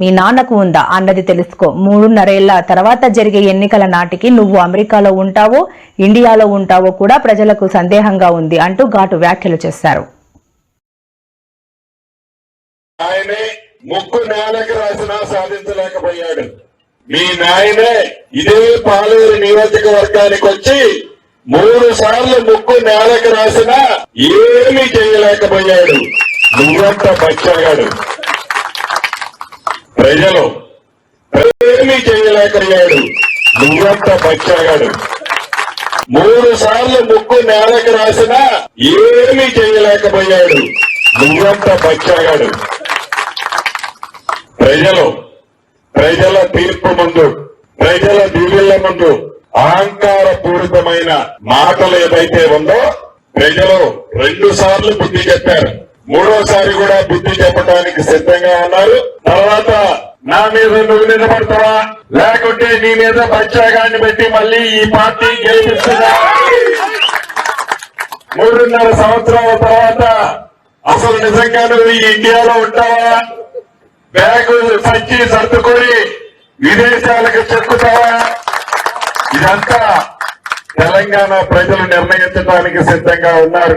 మీ నాన్నకు ఉందా అన్నది తెలుసుకో. మూడున్నరేళ్ళ తర్వాత జరిగే ఎన్నికల నాటికి నువ్వు అమెరికాలో ఉంటావో ఇండియాలో ఉంటావో కూడా ప్రజలకు సందేహంగా ఉంది అంటూ ఘాటు వ్యాఖ్యలు చేశారు. ఆయనే ముక్కు నేలకు రాసినా సాధించలేకపోయాడు. మీ నాయనే ఇదే పాలేరు నియోజకవర్గానికి వచ్చి మూడు సార్లు ముక్కు నేలకు రాసినా ఏమీ చేయలేకపోయాడు. నువ్వంత బచ్చాగాడు. ప్రజలు ఏమీ చేయలేకపోయాడు. నువ్వంత బచ్చాగాడు మూడు సార్లు ముక్కు నేలకు రాసినా ఏమీ చేయలేకపోయాడు. నువ్వంత బచ్చాగాడు ప్రజలు ప్రజల తీర్పు ముందు ప్రజల దివ్యుల ముందు అహంకార పూరితమైన మాటలు ఏదైతే ఉందో ప్రజలు రెండు సార్లు బుద్ధి చెప్పారు. మూడోసారి కూడా బుద్ధి చెప్పడానికి సిద్ధంగా ఉన్నారు. తర్వాత నా మీద నువ్వు నిలబడతావా? లేకుంటే నీ మీద ప్రత్యేకాన్ని పెట్టి మళ్ళీ ఈ పార్టీ గెలిపిస్తున్నా మూడున్నర సంవత్సరాల తర్వాత అసలు నిజంగా నువ్వు ఇండియాలో ఉంటావా? బ్యాగు సంచి సర్దుకొని విదేశాలకు చెక్కుతావా? ఇదంతా తెలంగాణ ప్రజలు నిర్ణయించడానికి సిద్ధంగా ఉన్నారు.